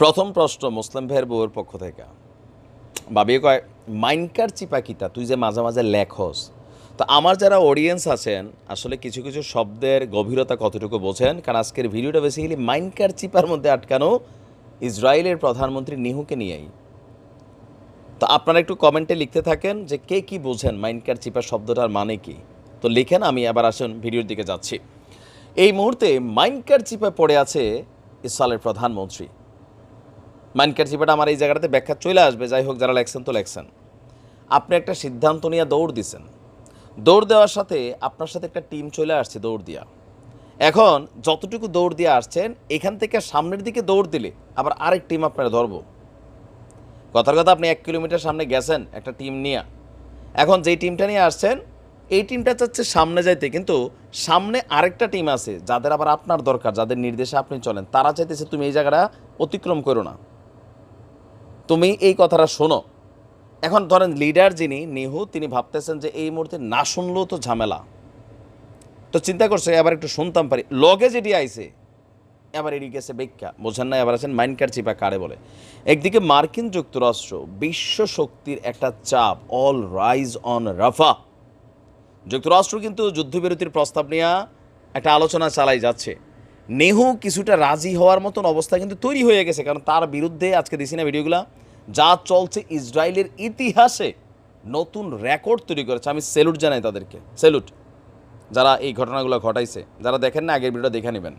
প্রথম প্রশ্ন মুসলিম ভাইয়ের বউয়ের পক্ষ থেকে। ভাবি কয়, মাইনকার চিপা কিতা? তুই যে মাঝে মাঝে লেখস। তো আমার যারা অডিয়েন্স আছেন, আসলে কিছু কিছু শব্দের গভীরতা কতটুকু বোঝেন? কারণ আজকের ভিডিওটা বেসিক্যালি মাইনকার চিপার মধ্যে আটকানো ইসরায়েলের প্রধানমন্ত্রী নিহুকে নিয়েই। তো আপনারা একটু কমেন্টে লিখতে থাকেন যে কে কি বোঝেন মাইনকার চিপা শব্দটার মানে কি। তো লিখেন, আমি আবার আসুন ভিডিওর দিকে যাচ্ছি। এই মুহূর্তে মাইনকার চিপা পড়ে আছে ইসরায়েলের প্রধানমন্ত্রী। মাইনকার চিপাটা আমার এই জায়গাটাতে ব্যাখ্যা চলে আসবে, যাই হোক যারা লেখছেন তো লেখছেন। আপনি একটা সিদ্ধান্ত নিয়ে দৌড় দিছেন। দৌড় দেওয়ার সাথে আপনার সাথে একটা টিম চলে আসছে দৌড় দিয়া। এখন যতটুকু দৌড় দিয়ে আসছেন, এখান থেকে সামনের দিকে দৌড় দিলে আবার আরেক টিম আপনারা ধরবো। কথার কথা, আপনি এক কিলোমিটার সামনে গেছেন একটা টিম নিয়ে। এখন যেই টিমটা নিয়ে আসছেন, এই টিমটা চাচ্ছে সামনে যাইতে, কিন্তু সামনে আরেকটা টিম আছে, যাদের আবার আপনার দরকার, যাদের নির্দেশে আপনি চলেন, তারা চাইতেছে তুমি এই জায়গাটা অতিক্রম করো না। তুমি এই কথাটা শোনো। এখন ধরেন লিডার যিনি, নিহু, তিনি ভাবতেছেন যে এই মুহূর্তে না শুনলেও তো ঝামেলা। তো চিন্তা করছে, এবার একটু শুনতাম পারি। লগে যেটি আইছে, এবার এটি গেছে ব্যাখ্যা। বোঝেন না এবার আছেন মাইনকার চিপা কারে বলে। একদিকে মার্কিন যুক্তরাষ্ট্র বিশ্ব শক্তির একটা চাপ অল রাইজ অন রাফা যুক্তরাষ্ট্র কিন্তু যুদ্ধবিরতির প্রস্তাব নিয়ে একটা আলোচনা চালাই যাচ্ছে। নেহু কিছুটা রাজি হওয়ার মতন অবস্থা কিন্তু তৈরি হয়ে গেছে, কারণ তার বিরুদ্ধে আজকে দিছি না ভিডিওগুলো। যা চলছে ইসরায়েলের ইতিহাসে নতুন রেকর্ড তৈরি করেছে। আমি সেলুট জানাই তাদেরকে। সেলুট। যারা এই ঘটনাগুলো ঘটাইছে, যারা দেখেন না, আগের ভিডিও দেখে নেবেন।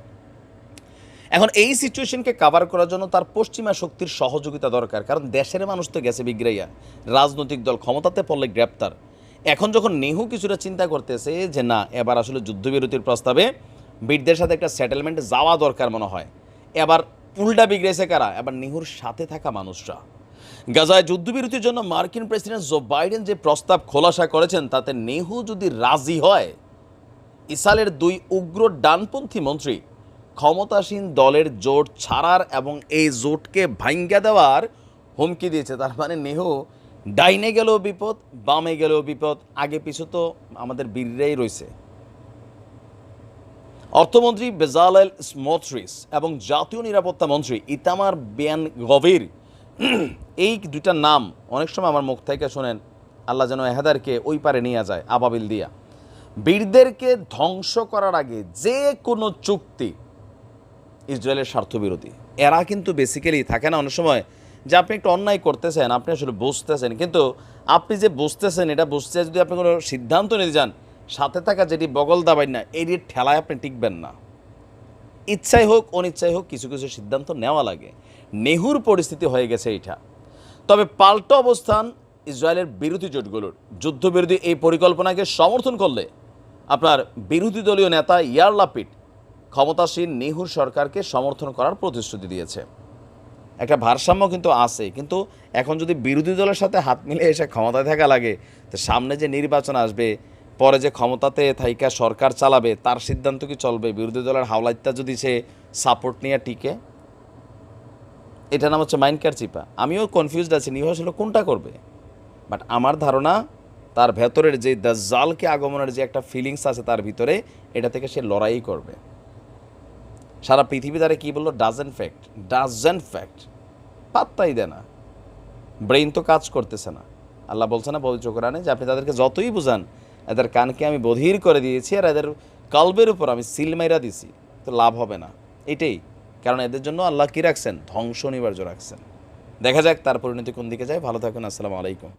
এখন এই সিচুয়েশনকে কাভার করার জন্য তার পশ্চিমা শক্তির সহযোগিতা দরকার, কারণ দেশের মানুষ তো গেছে বিগ্রাইয়া রাজনৈতিক দল ক্ষমতাতে পড়লে গ্রেপ্তার। এখন যখন নেহু কিছুটা চিন্তা করতেছে যে না, এবার আসলে যুদ্ধবিরতির প্রস্তাবে বীরদের সাথে একটা সেটেলমেন্টে যাওয়া দরকার মনে হয়। এবার উল্টা বিগড়েছে কারা? এবার নেহুর সাথে থাকা মানুষরা। গাজায় যুদ্ধবিরতির জন্য মার্কিন প্রেসিডেন্ট জো বাইডেন যে প্রস্তাব খোলাসা করেছেন, তাতে নেহু যদি রাজি হয় ইসালের দুই উগ্র ডানপন্থী মন্ত্রী ক্ষমতাসীন দলের জোট ছাড়ার এবং এই জোটকে ভাঙ্গা দেওয়ার হুমকি দিয়েছে। তার মানে নেহু ডাইনে গেলেও বিপদ, বামে গেলেও বিপদ, আগে পিছু তো আমাদের বীররাই রয়েছে। অর্থমন্ত্রী বেজালেল স্মোথরিস এবং জাতীয় নিরাপত্তা মন্ত্রী ইতামার বিয়ান গভীর এই দুইটা নাম অনেক সময় আমার মুখ থেকে শোনেন, আল্লাহ যেন এহাদারকে ওই পারে নিয়ে যায়, আবাবিল দিয়া। বীরদেরকে ধ্বংস করার আগে যে কোনো চুক্তি ইসরায়েলের স্বার্থবিরোধী। এরা কিন্তু বেসিক্যালি থাকে না অনেক সময় যে আপনি একটু অন্যায় করতেছেন, আপনি আসলে বুঝতেছেন, কিন্তু আপনি যে বুঝতেছেন, এটা বুঝতে যদি আপনি কোনো সিদ্ধান্ত নিতে যান সাথে থাকা যেটি বগল দাবাই না এই ঠেলায় আপনি টিকবেন না। ইচ্ছাই হোক, অনিচ্ছাই হোক, কিছু কিছু সিদ্ধান্ত নেওয়া লাগে। নেহুর পরিস্থিতি হয়ে গেছে এইটা। তবে পাল্টা অবস্থান ইসরায়েলের বিরোধী জোটগুলোর। যুদ্ধবিরোধী এই পরিকল্পনাকে সমর্থন করলে আপনার বিরোধী দলীয় নেতা ইয়ার লাপিট ক্ষমতাসীন নেহুর সরকারকে সমর্থন করার প্রতিশ্রুতি দিয়েছে। একটা ভারসাম্য কিন্তু আছে, কিন্তু এখন যদি বিরোধী দলের সাথে হাত মিলিয়ে এসে ক্ষমতায় থাকা লাগে, তো সামনে যে নির্বাচন আসবে, পরে যে ক্ষমতাতে থাইকা সরকার চালাবে, তার সিদ্ধান্ত কি চলবে? বিরোধী দলের হাওলাইত্যা যদি সে সাপোর্ট নিয়ে টিকে এটা নাম হচ্ছে মাইনকার চিপা আমিও কনফিউজড আছি নিউ আসলে কোনটা করবে? বাট আমার ধারণা, তার ভেতরের যে দাজ্জালকে আগমনের যে একটা ফিলিংস আছে তার ভিতরে, এটা থেকে সে লড়াই করবে। সারা পৃথিবী দ্বারা কী বলল? ডাজেন ফ্যাক্ট ডাজেন ফ্যাক্ট পাত্তাই দেয় না। ব্রেইন তো কাজ করতেছে না। আল্লাহ বলছে না, পবিত্র কোরআনে যে আপনি তাদেরকে যতই বুঝান, এদের কানকে আমি বধির করে দিয়েছি আর এদের কলবের উপর আমি সিল মাইরা দিছি, তো লাভ হবে না। এটাই। কারণ এদের জন্য আল্লাহ কী রাখছেন? ধ্বংস অনিবার্য রাখছেন। দেখা যাক তার পরিণতি কোন দিকে যায়। ভালো থাকুন, আসসালামু আলাইকুম।